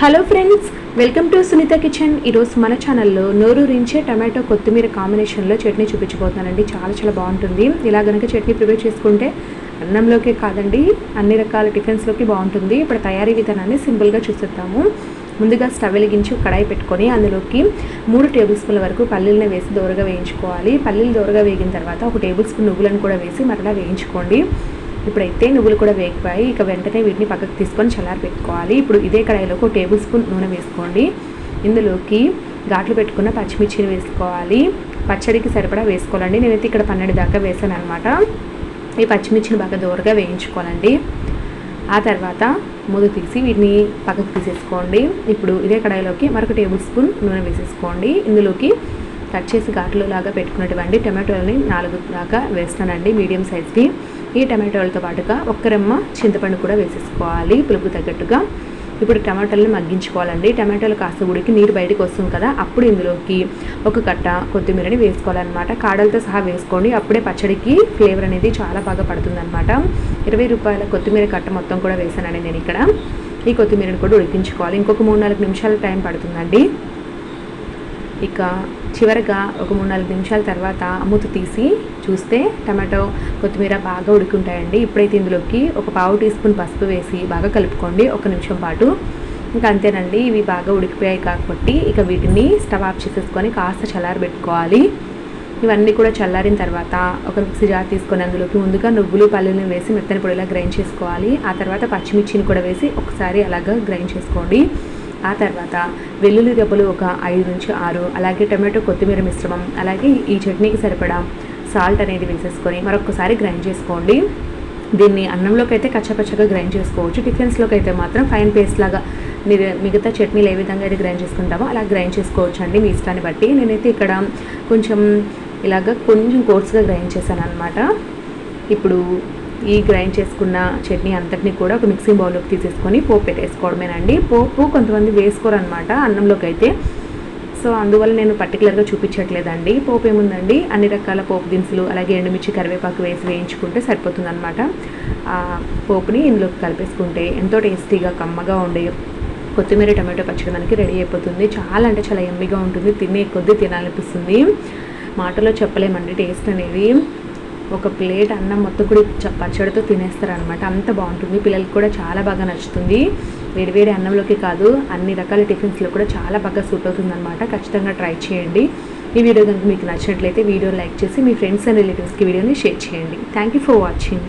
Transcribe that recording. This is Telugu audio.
Hello friends welcome to Sunitha kitchen ఈరోజు మన ఛానల్లో నోరూరించే టమాటో కొత్తిమీర కాంబినేషన్లో చట్నీ చూపించబోతున్నానండి. చాలా చాలా బాగుంటుంది. ఇలా కనుక చట్నీ ప్రిపేర్ చేసుకుంటే అన్నంలోకి కాదండి అన్ని రకాల టిఫిన్స్లోకి బాగుంటుంది. ఇప్పుడు తయారీ విధానాన్ని సింపుల్గా చూసేద్దాము. ముందుగా స్టవ్ వెలిగించి కడాయి పెట్టుకొని అందులోకి మూడు టేబుల్ స్పూన్ల వరకు పల్లీలను వేసి దోరగా వేయించుకోవాలి. పల్లీలు దోరగా వేగిన తర్వాత ఒక టేబుల్ స్పూన్ నువ్వులను కూడా వేసి మరలా వేయించుకోండి. ఇప్పుడైతే నువ్వులు కూడా వేగిపోయి ఇక వెంటనే వీటిని పక్కకు తీసుకొని చల్లారి పెట్టుకోవాలి. ఇప్పుడు ఇదే కడాయిలోకి ఒక టేబుల్ స్పూన్ నూనె వేసుకోండి. ఇందులోకి ఘాట్లు పెట్టుకున్న పచ్చిమిర్చిని వేసుకోవాలి. పచ్చడికి సరిపడా వేసుకోవాలండి. నేనైతే ఇక్కడ పన్నెండు దాకా వేసాను అనమాట ఈ పచ్చిమిర్చిని బాగా దూరగా వేయించుకోవాలండి. ఆ తర్వాత మూత తీసి వీటిని పక్కకు తీసేసుకోండి. ఇప్పుడు ఇదే కడాయిలోకి మరొక టేబుల్ స్పూన్ నూనె వేసేసుకోండి. ఇందులోకి కట్ చేసి ఘాట్లు లాగా పెట్టుకున్నటువంటి టమాటోలని నాలుగు దాకా వేస్తానండి మీడియం సైజ్ని ఈ టమాటోలతో పాటుగా ఒక్క రెమ్మ చింతపండు కూడా వేసేసుకోవాలి పులుపు తగ్గట్టుగా. ఇప్పుడు టమాటాలను మగ్గించుకోవాలండి. టమాటాలు కాస్త ఉడికి నీరు బయటకు వస్తుంది కదా అప్పుడు ఇందులోకి ఒక కట్ట కొత్తిమీరని వేసుకోవాలన్నమాట. కాడలతో సహా వేసుకోండి. అప్పుడే పచ్చడికి ఫ్లేవర్ అనేది చాలా బాగా పడుతుందన్నమాట. ఇరవై రూపాయల కొత్తిమీర కట్ట మొత్తం కూడా వేసానండి నేను ఇక్కడ. ఈ కొత్తిమీరని కూడా ఉడికించుకోవాలి. ఇంకొక మూడు నాలుగు నిమిషాల టైం పడుతుందండి. ఇక చివరగా ఒక మూడు నాలుగు నిమిషాల తర్వాత మూత తీసి చూస్తే టమాటో కొత్తిమీర బాగా ఉడుకుంటాయండి. ఇప్పుడైతే ఇందులోకి ఒక పావు టీ స్పూన్ పసుపు వేసి బాగా కలుపుకోండి. ఒక నిమిషం పాటు. ఇంకా అంతేనండి ఇవి బాగా ఉడికిపోయాయి కాబట్టి ఇక వీటిని స్టవ్ ఆఫ్ చేసేసుకొని కాస్త చల్లారబెట్టుకోవాలి. ఇవన్నీ కూడా చల్లారిన తర్వాత ఒక మిక్సీ జార్ తీసుకొని అందులోకి ముందుగా నువ్వులు పల్లీలను వేసి మెత్తని పొడిలా గ్రైండ్ చేసుకోవాలి. ఆ తర్వాత పచ్చిమిర్చిని కూడా వేసి ఒకసారి అలాగా గ్రైండ్ చేసుకోండి. ఆ తర్వాత వెల్లుల్లి దెబ్బలు ఒక ఐదు నుంచి ఆరు అలాగే టమాటో కొత్తిమీర మిశ్రమం అలాగే ఈ చట్నీకి సరిపడా సాల్ట్ అనేది వేసేసుకొని మరొకసారి గ్రైండ్ చేసుకోండి. దీన్ని అన్నంలోకి అయితే కచ్చపచ్చగా గ్రైండ్ చేసుకోవచ్చు. టిఫిన్స్లోకి అయితే మాత్రం ఫైన్ పేస్ట్ లాగా మీరు మిగతా చట్నీలు ఏ విధంగా అయితే గ్రైండ్ చేసుకుంటామో అలా గ్రైండ్ చేసుకోవచ్చు అండి మీ ఇష్టాన్ని బట్టి. నేనైతే ఇక్కడ కొంచెం ఇలాగ కొంచెం కోర్స్గా గ్రైండ్ చేశాను అనమాట ఇప్పుడు ఈ గ్రైండ్ చేసుకున్న చట్నీ అంతటిని కూడా ఒక మిక్సింగ్ బౌల్లోకి తీసేసుకొని పోపు పెట్టేసుకోవడమేనండి. పోపు కొంతమంది వేసుకోరనమాట అన్నంలోకి అయితే సో అందువల్ల నేను పర్టికులర్గా చూపించట్లేదండి. పోపు ఏముందండి? అన్ని రకాల పోపు దినుసులు అలాగే ఎండుమిర్చి కరివేపాకు వేసి వేయించుకుంటే సరిపోతుంది అనమాట పోపుని ఇందులోకి కలిపేసుకుంటే ఎంతో టేస్టీగా కమ్మగా ఉండే కొత్తిమీర టమాటో పచ్చడి మనకి రెడీ అయిపోతుంది. చాలా అంటే చాలా ఎమ్మిగా ఉంటుంది. తినే కొద్దీ తినాలనిపిస్తుంది. మాటలో చెప్పలేమండి టేస్ట్ అనేది. ఒక ప్లేట్ అన్నం మొత్తం కూడా పచ్చడితో తినేస్తారనమాట అంత బాగుంటుంది. పిల్లలకి కూడా చాలా బాగా నచ్చుతుంది. వేడివేడి అన్నంలోకి కాదు అన్ని రకాల టిఫిన్స్లో కూడా చాలా బాగా సూట్ అవుతుంది అనమాట ఖచ్చితంగా ట్రై చేయండి. ఈ వీడియో కనుక మీకు నచ్చినట్లయితే వీడియో లైక్ చేసి మీ ఫ్రెండ్స్ అండ్ రిలేటివ్స్కి వీడియోని షేర్ చేయండి. Thank you for watching.